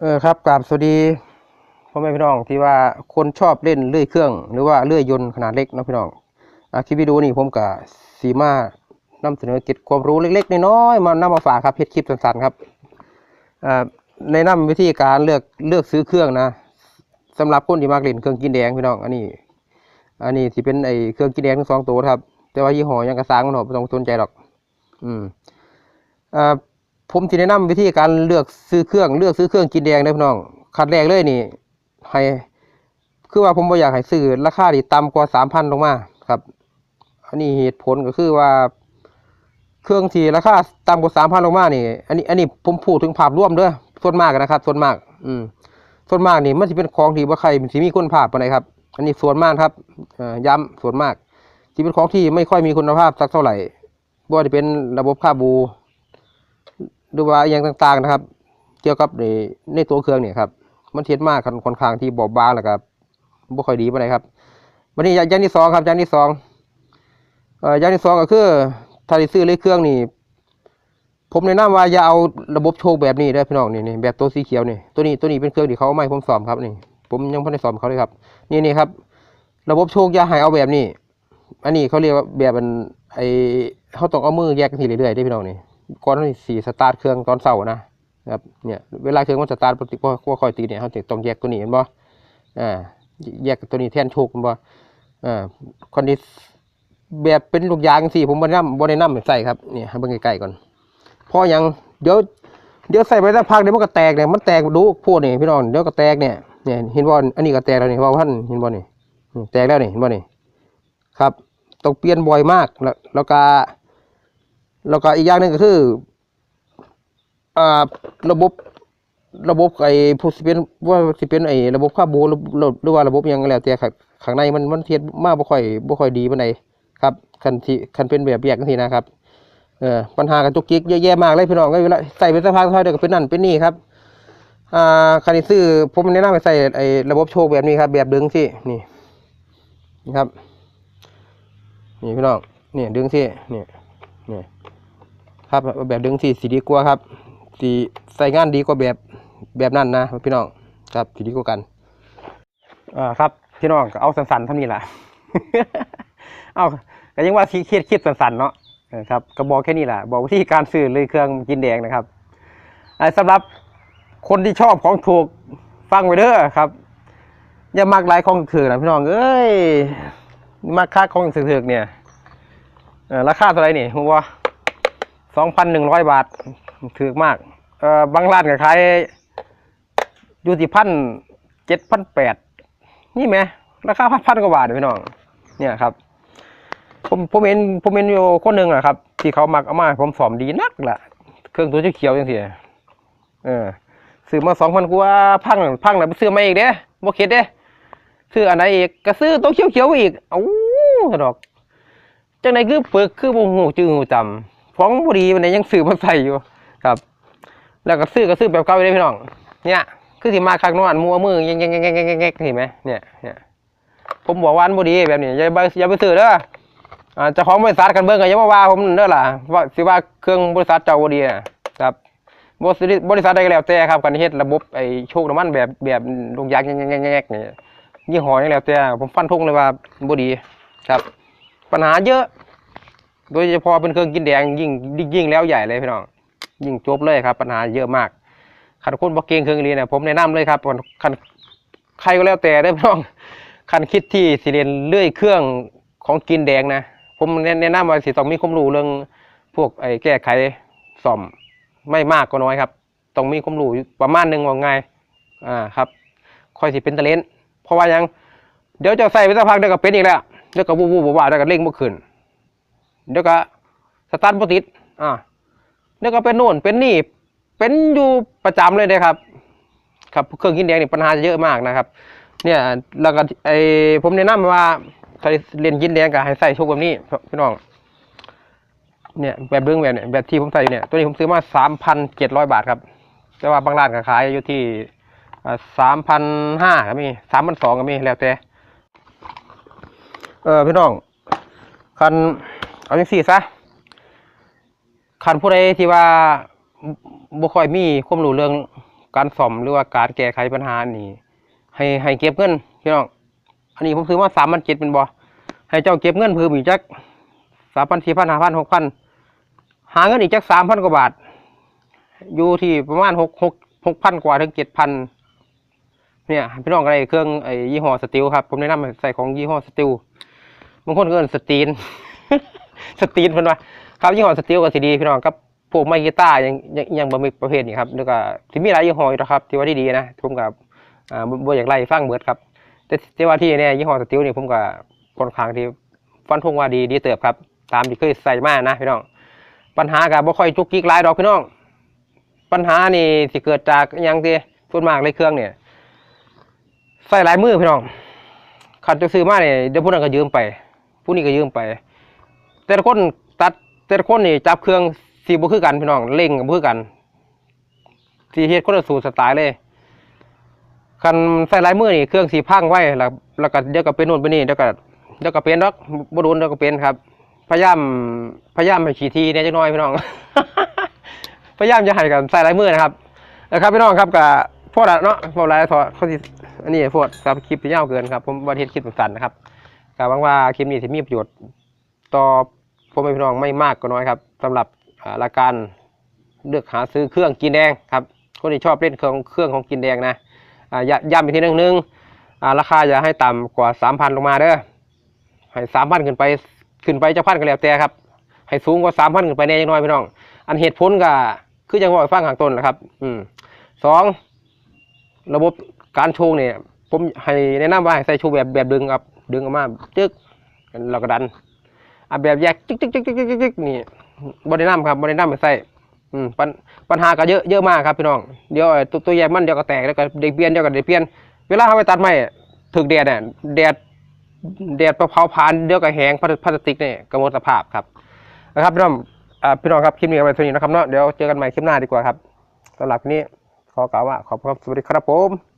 เออครับกราบสวัสดีพ่อแม่พี่น้องที่ว่าคนชอบเล่นเลื่อยเครื่อง หรือว่าเลื่อยยนต์ขนาดเล็กนะพี่น้องอคลิปวิดีโอนี้ผมกับสีมานำเสนอเกร็ดความรู้เล็กๆน้อยๆมานำมาฝากครับเฮ็ดคลิปสั้นๆครับอในนำวิธีการเลือกเลือกซื้อเครื่องนะสำหรับคนที่มักเล่นเครื่องกินแดงพี่น้องอันนี้ อันนี้ที่เป็นไอเครื่องกินแดงทั้งสองตัวครับ แต่ว่ายี่ห้อยังกระซังมันหอกไม่ต้องสนใจหรอก อืมอ่า ผมที่แนะนำวิธีการเลือกซื้อเครื่องเลือกซื้อเครื่องกินแดงนะพี่น้องคัดแรกเลยนี่ให้คือว่าผมบ่อยากให้ซื้อราคาที่ต่ำกว่าสามพันลงมาครับ อันนี้เหตุผลก็คือว่า เครื่องที่ราคาต่ำกว่าสามพันลงมานี่อันนี้อันนี้ผมพูดถึงภาพรวมเด้อส่วนมากนะครับ ส่วนมาก อืม ส่วนมากนี่มันจะเป็นของที่บ่าใครสิมีคุณภาพปานใดครับ อันนี้ส่วนมากครับอ่อย้ำส่วนมากที่เป็นของที่ไม่ค่อยมีคุณภาพสักเท่าไหร่บ่ว่าจะเป็นระบบค่าบู หรือว่าอย่างต่างๆนะครับ เกี่ยวกับในในตัวเครื่องเนี่ยครับ มันเทียดมากค่อนข้างที่บอบบางแล้วครับบ่ค่อยดีปานใดครับวันนี้อย่างที่สองครับอย่างที่สองเอ่ออย่างที่สองก็คือถ้าสิซื้อเลยเครื่องนี่ผมแนะนำว่าอย่าเอาระบบโชคแบบนี้เด้พี่น้องนี่นี่แบบตัวสีเขียวนี่ตัวนี้ตัวนี้เป็นเครื่องที่เขาเอามาให้ผมสอมครับนี่ ผมยังไม่ได้สอมเขาเลยครับ นี่นี่ครับ ระบบโชคอย่าให้เอาแบบนี้ อันนี้เขาเรียกว่าแบบมันไอเขาต้องเอามือแยกกันทีเรื่อยๆได้พี่น้องนี่ ก่อนที่สีสตาร์ทเครื่องตอนเสาร์นะครับเนี่ยเวลาเครื่องมันสตาร์ทปกติพอค่อยตีเนี่ยเขาจะต้องแยกตัวนี้เห็นบ่อ่าแยกตัวนี้แทนโชคเห็นบ่อ่าคนนี้แบบเป็นลูกยางสิผมบ่ได้ำบ่ได้นำใส่ครับเนี่ให้เบิ่งใกล้ๆก่อนพราะหยังเดี๋ยวเดี๋ยวใส่ไปสักพักเดี๋ยวมันก็แตกเนี่ยมันแตกดูพวกนี่พี่น้องเดี๋ยวก็แตกเนี่ยเนี่ยเห็นบ่อันนี้ก็แตกแล้วนี่ว่าท่านเห็นบ่นี่นี่แตกแล้วนี่เห็นบ่นี่ครับต้องเปลี่ยนบ่อยมากแล้วแล้วก็ แล้วก็อีกอย่างหนึ่งก็คืออ่าระบบระบบไอ้ผู้สิเป็นว่าสิเป็นไอ้ระบบค่าบูหรือหรือหรือว่าระบบยังแล้วแต่ข้างข้างในมันมันเทียบมากบ่ค่อยบ่ค่อยดีปานใดครับคันที่คันเป็นแบบแยกจังซี่นะครับเออปัญหากันจุกจิกเยอะแยะมากเลยพี่น้องก็เวลาใส่ไปสักพักเท่าเดียวก็เป็นนั่นเป็นนี่ครับอ่าคันที่ซื้อผมแนะนำให้ใส่ไอ้ระบบโชคแบบนี้ครับ แบบดึงที่นี่นี่ครับ นี่พี่น้องนี่ดึงที่นี่นี่ ครับแบบดึงสีสีดีกว่าครับสีใส่งานดีกว่าแบบแบบนั้นนะพี่น้องครับสีดีกว่ากันอ่าครับพี่น้องเอาสันๆเท่านี้แหละเอาก็ยังว่าคิดคิดสันๆเนาะเออครับก็บอกแค่นี้แหละบอกวิธีการซื้อเลยเครื่องกินแดงนะครับอ่าสำหรับคนที่ชอบของถูกฟังไว้เด้อครับ อย่ามักหลายของถือนะพี่น้องเอ้ยมักค่าของถือเนี่ยราคาเท่าไหร่นี่ผมว่า สองพันหนึ่งร้อยบาทถือมากเอ่อบางร้านก็ขายอยู่ที่พันเจ็ดพันแปดนี่ไหมราคาพันพันกว่าบาทพี่น้องเนี่ยครับ ผมผมเห็นผมเห็นอยู่คนหนึ่งอะครับ ที่เขามักเอามาผมสอมดีนักละเครื่องตัวเขียวอย่างเสียเออซื้อมาสองพันกว่าพังพังแล้วไปซื้อมาอีกเด้บ่เข็ดเด้ซื้ออันไหนอีกก็ซื้อตัวเขียวๆอีกเอ้าดอกจังไหนคือปึกคือบ่ฮู้จื้อฮู้จำ ของบ่ดีมันยังซื้อมาใส่อยู่ครับ แล้วก็ซื้อก็ซื้อแบบเก่าอยู่เด้พี่น้อง เนี่ย คือสิมาคักนอนมัวมือแงกๆๆๆๆเห็นไหมเนี่ยเนี่ยผมบอกว่าอันบ่ดีแบบนี้อย่าไปอย่าไปซื้อเด้อ่าจ้าของบริษัทกันเบิ่งก็อย่ามาว่าผมเด้อล่ะว่าสิว่าเครื่องบริษัทเจ้าบ่ดีอะครับบริษัทบริษัทใดก็แล้วแต่ครับกันเฮ็ดระบบไอ้โชคน้ำมันแบบแบบลูกยางแงกๆๆนี่ยี่ห้อยังแล้วแต่ผมฟันธงเลยว่าบ่ดีครับ ปัญหาเยอะ โดยเฉพาะเป็นเครื่องกินแดงยิ่งยิ่งแล้วใหญ่เลยพี่น้องยิ่งจบเลยครับ ปัญหาเยอะมากคันคนบอกเก่งเครื่องเรียนเนี่ยผมแนะนำเลยครับคันใครก็แล้วแต่ได้พี่น้องคันคิดที่สิเรียนเลื่อยเครื่องของกินแดงนะผมแนะนำว่าสิต้องมีความรู้เรื่องพวกไอ้แก้ไขซ่อมไม่มากก็น้อยครับต้องมีความรู้อยู่ประมาณหนึ่งว่าไงอ่าครับค่อยสิเป็นตะเลนเพราะว่ายัง เดี๋ยวจะใส่ไปสักพักเดี๋ยวก็เป็นอีกแล้วเดี๋ยวก็วูบวูบวาเดี๋ยวก็เร่งบ่ขึ้น เดี๋ยวก็สตาร์ทบ่ติดอ่าเดี๋ยวก็เป็นโน่นเป็นนี่เป็นอยู่ประจำเลยนะครับ ครับเครื่องกินแดงนี่ปัญหาเยอะมากนะครับ เนี่ยแล้วก็ไอผมแนะนำว่าถ้าเรียนกินแดงก็ให้ใส่โชคแบบนี้พี่น้องเนี่ยแบบเรื่องแบบเนี่ยแบบที่ผมใส่อยู่เนี่ยตัวนี้ผมซื้อมาสามพันเจ็ดร้อยบาทครับ แต่ว่าบางร้านก็ขายอยู่ที่สามพันห้าก็มีสามพันสองก็มีแล้วแต่เออพี่น้องคัน เอาจังซี่ซะคันผู้ใดที่ว่าบ่ค่อยมีความรู้เรื่องการซ่อมหรือว่าการแก้ไขปัญหานี่ ให้ให้เก็บเงินพี่น้องอันนี้ผมซื้อมาสามพันเจ็ดเป็นบอให้เจ้าเก็บเงินเพิ่มอีกจักสามพันสี่พันห้าพันหกพันหาเงินอีกจักสามพันกว่าบาท อยู่ที่ประมาณหกหกหกพันกว่าถึงเจ็ดพันเนี่ยพี่น้องอะไรเครื่องไอ้ยี่ห้อสติลครับ ผมแนะนำให้ใส่ของยี่ห้อสติลบางคนก็เอินสตีน สตีนเพิ่นว่าครับยี่ห้อสติลก็สิดีพี่น้องครับพวกไมกีตาร์ยังยังยังบะมีประเภทนี้ครับแล้วก็ที่มีหลายยี่ห้ออยู่นะครับที่ว่าที่ดีนะผมกับอ่าบ่อยากไล่ฟังเบิดครับ แต่แต่ว่าที่เนี่ยยี่ห้อสติลนี่ผมก็ค่อนข้างที่ฟันธงว่าดีดีเติบครับ ตามที่เคยใส่มานะพี่น้อง ปัญหากับบ่ค่อยจุกจิกหลายดอกพี่น้อง ปัญหานี่สิเกิดจากยังที่ส่วนมากเลยเครื่องเนี่ยใส่หลายมือพี่น้องขัดจะซื้อมาเนี่ยเดี๋ยวผู้นั้นก็ยืมไป ผู้นี้ก็ยืมไป แต่ละคนตัดแต่ละคนนี่จับเครื่องสีบ่คือกันพี่น้องเล่งก็บ่คือกันสีเฮ็ดคนละสูตรสไตล์เลยคันใส่ลายมือนี่เครื่องสีพังไว้แล้วแล้วก็เดี๋ยวก็เป็นนู่นเป็นนี่เดี๋ยวก็เดี๋ยวก็เป็นดอกบ่โดนเดี๋ยวก็เป็นครับ พยายามพยายามให้ขี่ทีเนี่ยจักหน่อยพี่น้อง พยายามจะให้กันใส่ลายมือนะครับนะครับพี่น้องครับกับพวกละเนาะพวกลายถอดเขาสิอันนี้พวกครับคลิปที่ยาวเกินครับผมวันเทศคลิปสั้นนะครับกับหวังว่าคลิปนี้จะมีประโยชน์ ต่อพ่อแม่พี่น้องไม่มากก็น้อยครับสำหรับอ่าราการเลือกหาซื้อเครื่องกินแดงครับคนที่ชอบเล่นเครื่องเครื่องของกินแดงนะย้ำย้ำอีกทีหนึงนึงราคาอย่าให้ต่ำกว่าสามพันลงมาเด้อให้สามพันขึ้นไปขึ้นไปจะพันก็แล้วแต่ครับ ให้สูงกว่าสามพันขึ้นไปแน่จังน้อยพี่น้อง อันเหตุผลก็คือจังหวะฟังข้างต้นนะครับ อืมสองระบบการโชว์เนี่ยผมให้แนะนำว่าให้ใส่โชว์แบบแบบดึงครับดึงออกมาจึ๊กเราก็ดัน อะแบบแยกจึ๊กจึ๊กจึ๊กจึ๊กจึ๊กจึ๊กนี่บริณามครับบริณามไปใส่อืมปัญปัญหาก็เยอะเยอะมากครับพี่น้องเดี๋ยวตัวตัวแยกมันเดี๋ยวก็แตกแล้วก็เด็กเปลี่ยนเดี๋ยวก็เด็กเปลี่ยนเวลาเขาไปตัดไม้ถึกแดดเนี่ยแดดแดดเผาผ่านเดี๋ยวก็แห้งพลาสติกเนี่ยก็หมดสภาพครับนะครับพี่น้องอ่าพี่น้องครับคลิปนี้เอาไว้เท่านี้นะครับเนาะเดี๋ยวเจอกันใหม่คลิปหน้าดีกว่าครับสำหรับวันนี้ขอกล่าวว่าขอบคุณครับสวัสดีครับผม